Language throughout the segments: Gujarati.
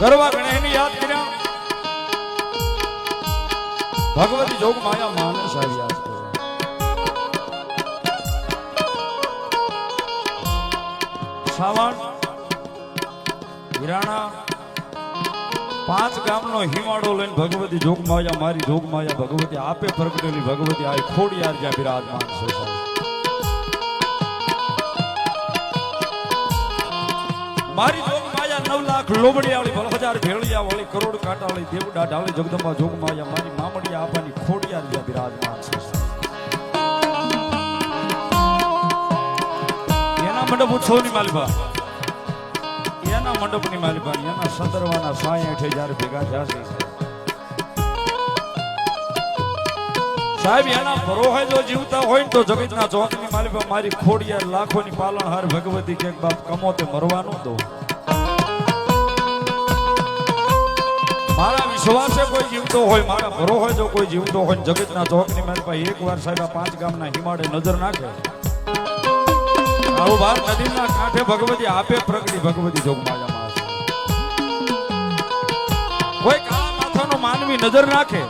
ગરવા ગણે એની યાદ કર્યા. ભગવતી જોગ માયા માનસ યાદ સાવણ, હિરાણા, પાંચ ગામનો હિમાડો લઈને ભગવતી જોગ માયા, મારી જોગ માયા, ભગવતી આપે પ્રગટેલી, ભગવતી આ ખોડિયાર જ્યાં બિરાજમાન છે મારી જોગ નવ લાખ લોબડિયા વાળી ભલ ભેળિયા કરોડ કાંટા વાળી જગદંબા જોગમાયા, મારી મામડિયા આપાની ખોડિયા બિરાજમાન છે. એના મંડપ ઉત્સવની માલિકા એના મંડપની માલિકા એના સંદર્ભના સાય હેઠે જ્યારે ભેગા થયા છે. સાહેબ, એના પરોહે જો જીવતા હોય ને તો જગતના ચોકની માલિકા મારી ખોડિયા લાખોની પાલનહાર ભગવતી કે બાપ કમો તે મરવાનું દો. વિશ્વાસે કોઈ જીવતો હોય, મારા હોય જો કોઈ જીવતો હોય જગતના ચોકની એક વાર સાહેબ પાંચ ગામના હિમાડે નજર નાખે. આવું બાર નદીના કાંઠે ભગવતી આપે પ્રગટી ભગવતી જોગમાયા માં કોઈ કાળા માથાનો માનવી નજર નાખે.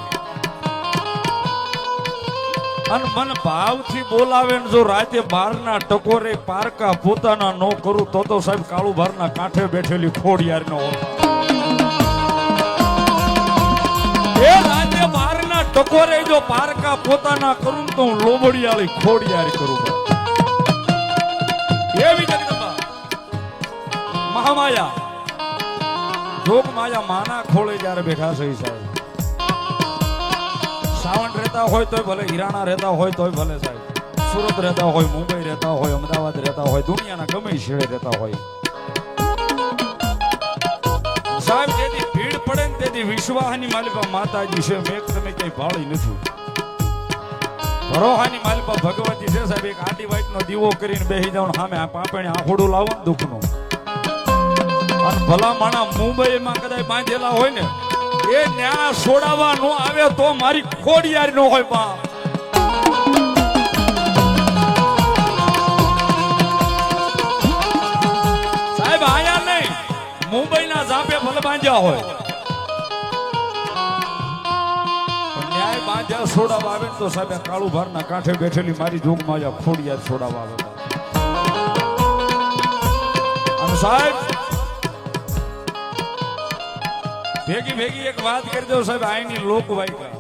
અને મન ભાવથી બોલાવે જો રાતે બારના ટકોરે પારકા પોતાના નો કરું, તો તો સાહેબ કાળુ બારના કાંઠે બેઠેલી ખોડિયાર નો ટકોરે જો પારકા પોતાના કરું તો હું લોબડિયાળી ખોડિયારી કરું એવી જગદંબા મહામાયા, જોગ માયા માના ખોળે જ્યારે બેઠા છે સાહેબ. સાવણ રહેતા હોય તોય ભલે, હિરાણા રહેતા હોય તોય ભલે સાહેબ. સુરત રહેતા હોય, મુંબઈ રહેતા હોય, અમદાવાદ રહેતા હોય, દુનિયાના ગમે છેડે રહેતા હોય. સાહેબ પડે વિશ્વાહની માલિકા માતાજી છે. મેં તમે ક્યાંય ભાળી નથી. ભરોહાની માલિકા ભગવતી છે સાહેબ. એક આટી વાઈટ નો દીવો કરીને બેસી જાવ સામે આ પાપણી આખોડું લાવો દુઃખનું. ભલા માણા મુંબઈમાં કદાચ બાંધેલા હોય ને, એ ન્યા છોડાવવા નો આવે તો મારી ખોડિયાર નો હોય બાપ. સાહેબ, આયા નહીં. મુંબઈના ઝાપે ભલે બાંધ્યા હોય. છોડાવવા આવે તો સાહેબ, આ કાળુ ભારના કાંઠે બેઠેલી મારી જોગમાં આ ખોડિયાર છોડાવા આવે. અને સાહેબ, ભેગી ભેગી એક વાત કરી દઉં સાહેબ, આઈની લોકવાયકા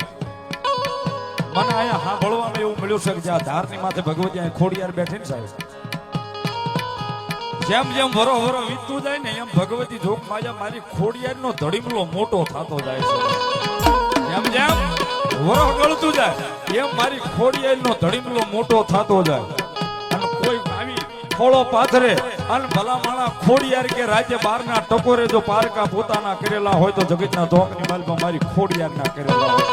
મને અહીંયા સાંભળવામાં એવું મળ્યું છે કે જ્યાં ધારની માથે ભગવતી અહીં ખોડિયાર બેઠી ને સાહેબ. જેમ જેમ વરો વરો વીતતું જાય ને એમ ભગવતી જોગ માજા મારી ખોડિયારનો ધડીમલો મોટો થતો જાય છે. જેમ જેમ વરો ગળતું જાય. એમ મારી ખોડિયારનો ધડીમલો મોટો થતો જાય. અને કોઈ આવી ખોળો પાથરે, અને ભલા માણા ખોડિયાર કે રાજ્ય બહારના ટકોરે જો પારકા પોતાના કરેલા હોય તો જગતના ધોકની માલમાં મારી ખોડિયારના કરેલા હોય.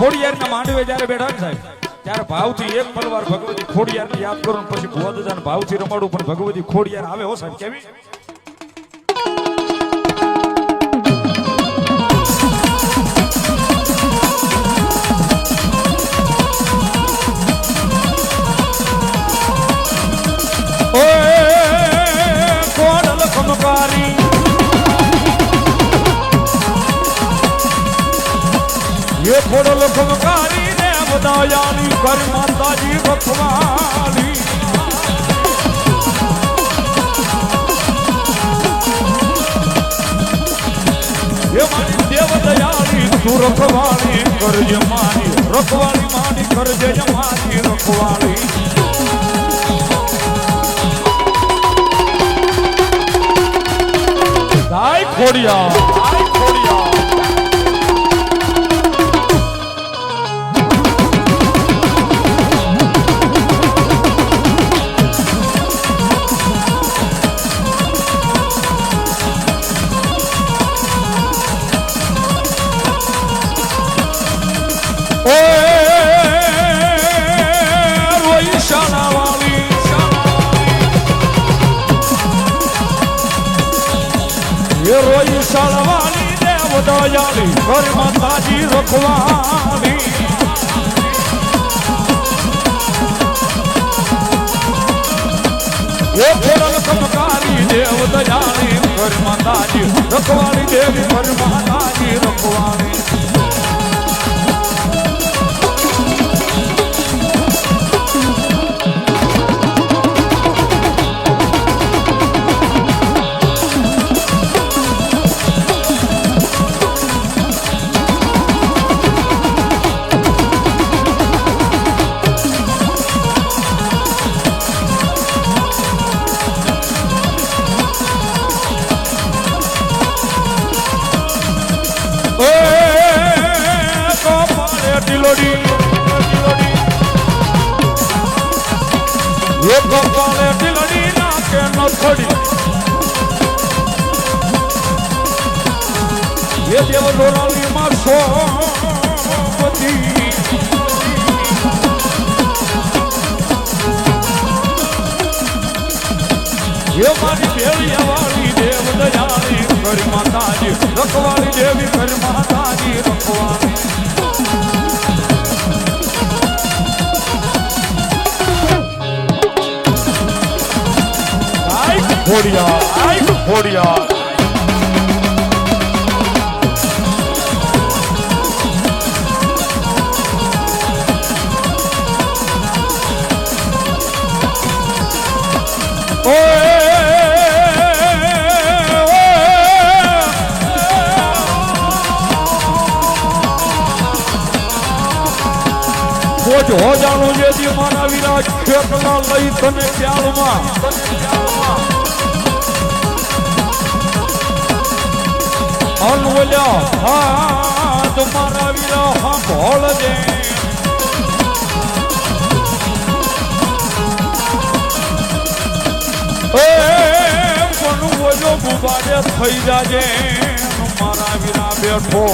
ખોડિયારના માંડવે જ્યારે બેઠા ને સાહેબ, ત્યારે ભાવથી એક પલવાર ભગવતી ખોડિયારની યાદ કરું પછી ભુવાદાદાને ભાવથી રમાડું, પણ ભગવતી ખોડિયાર આવે હો સાહેબ, કેવી? એ કોડલ ખમકારી ને બદાયાની કર માતાજી ભખવાલી એ મારી દેવ દયાળી તું રખવાળી કરજે મારી, રખવાળી મારી કરજે મારી રખવાળી. ખોડિયા દયાળી ઘર માતાજી રખવાળી એ ખોડલ કમકારી દેવ દયાળી, ઘર માતાજી રખવાળી દેવી ઘર માતાજી રખવાળી એ નાકે નથડી એ દેવ દોરાલી માં સોપતી એ મારી ભેળિયા વાળી દેવ કરી માતાજી ઘોડિયા આઈ ઘોડિયા ઓજ હો જાણું જે દી મારા વિરાજ ખેતલા લઈ તને પ્યાલમાં અનવલ્યા હાથ મારા વિરા હા ભોળ દે એ પણ થઈ જાજે મારા વિના બેઠો.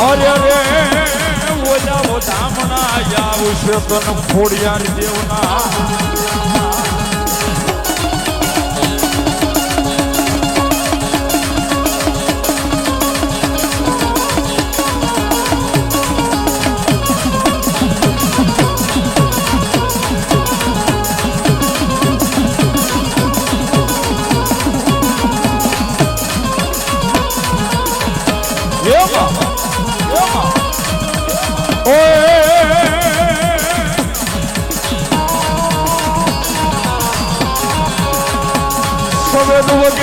અરે રે ઓલા ધામણા આવશે તન ખોડિયાર દેવના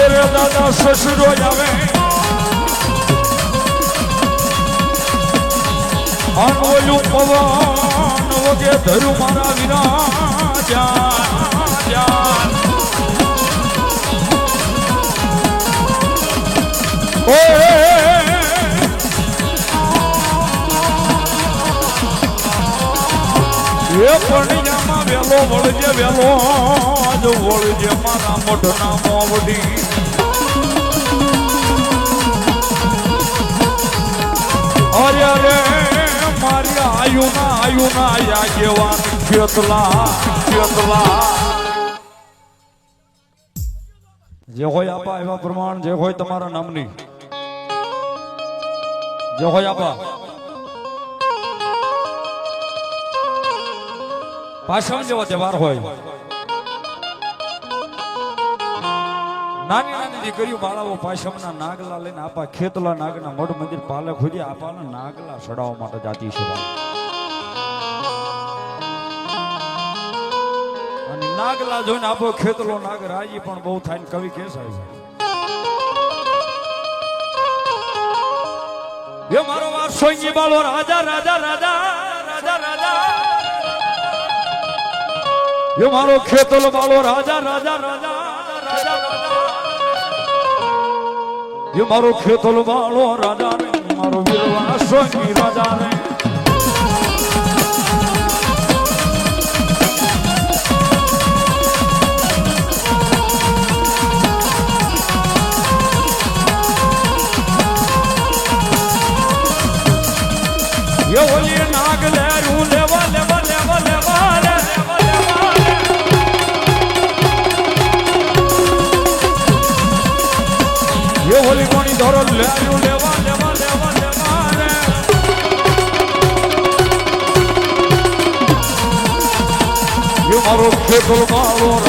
વગેરે દાદા સસુરો આવે. અનવયું પવન વગે ધરું મારા જ્યાં ઓય એ પણ વેલો વળજે વેલો. આજ વળજે મારા મોઢના મોવડી અરે અરે, મારી આયુના આયુના યાગેવાન ખેતલા ખેતલા. જે હોય આપા એવા પ્રમાણ, જે હોય તમારા નામની. જે હોય આપા. પાછળ જેવો તહેવાર હોય. નાની નાની દીકરીઓ બાળાઓ પાછમના નાગલા લઈને આપા ખેતલા નાગના મઢ મંદિર પાલે ખોદી આપાના નાગલા સડાવવા માટે જાતી છે અને નાગલા જોઈને આપો ખેતલો નાગ રાજી પણ બહુ થાય ને કવિ કે સાહેબ એ મારો વાર સોંગી બાળો, રાજા રાજા રાજા રાજા રાજા. એ મારો ખેતલો બાળો, રાજા રાજા રાજા એ મારો ખેતલ વાળો રાજા રે મારો વિરવા સોંગી રાજા રે ખેતર